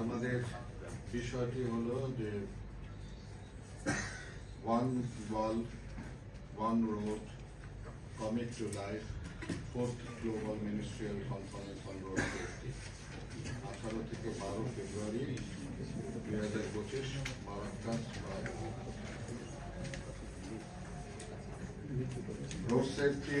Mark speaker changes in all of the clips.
Speaker 1: আমাদের বিষয়টি হলো যে one ball one road commit to life fourth global ministerial conference on road safety আঠারো থেকে বারো ফেব্রুয়ারি দুই হাজার পঁচিশ রোড সেফটি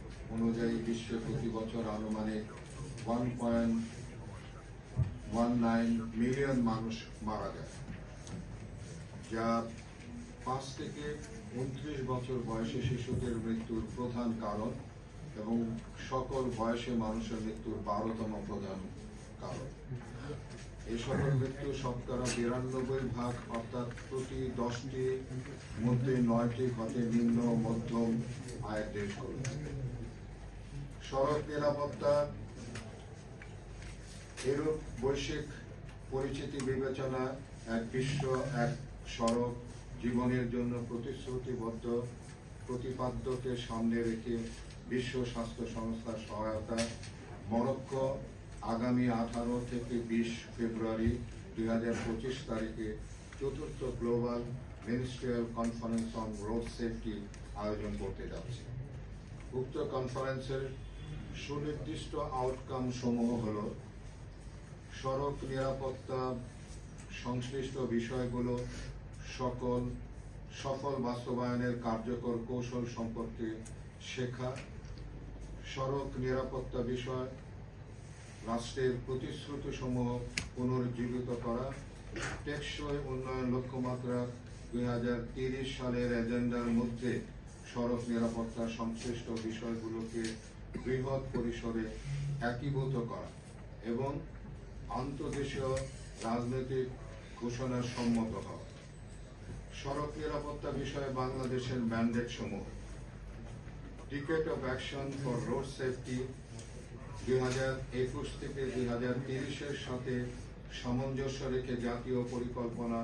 Speaker 1: বিশ্বে প্রতি বছর আনুমানিক ওয়ান মিলিয়ন মানুষ মারা যায় যা পাঁচ থেকে উনত্রিশ বছর বয়সী শিশুদের মৃত্যুর প্রধান কারণ এবং সকল বয়সী মানুষের মৃত্যুর বারোতম প্রধান কারণ। এই সকল মৃত্যু শতকরা বিরানব্বই ভাগ অর্থাৎ প্রতি দশটি মধ্যে নয়টি ঘটে নিম্ন, মধ্যম আয়ের দেশগুলো সড়ক নিরাপত্তা এরূপ বৈশ্বিক পরিচিতি বিবেচনা এক বিশ্ব, এক সড়ক জীবনের জন্য প্রতিশ্রুতিবদ্ধ প্রতিপাদ্যকে সামনে রেখে বিশ্ব স্বাস্থ্য সংস্থার সহায়তা। মরক্কো আগামী আঠারো থেকে বিশ ফেব্রুয়ারি দুই হাজার পঁচিশ তারিখে চতুর্থ global ministerial conference on road safety আয়োজন করতে যাচ্ছে। উক্ত কনফারেন্সের সুনির্দিষ্ট আউটকাম সমূহ হলো সড়ক নিরাপত্তা, সংশ্লিষ্ট বিষয়গুলো, সকল সফল বাস্তবায়নের কার্যকর কৌশল সম্পর্কে শেখা, সড়ক নিরাপত্তা বিষয়, রাষ্ট্রের প্রতিশ্রুতি সমূহ পুনরুজ্জীবিত করা, টেকসই উন্নয়ন লক্ষ্যমাত্রা দুই সালের এজেন্ডার মধ্যে সড়ক নিরাপত্তা সংশ্লিষ্ট বিষয়গুলোকে বৃহৎ পরিসরে একীভূত করা এবং আন্তর্দেশীয় রাজনৈতিক ঘোষণার সম্মত হওয়া। সড়ক নিরাপত্তা বিষয়ে বাংলাদেশের ম্যান্ডেট সমূহ। Decade of action for road safety দুই হাজার একুশ থেকে দুই হাজার তিরিশের সাথে সামঞ্জস্য রেখে জাতীয় পরিকল্পনা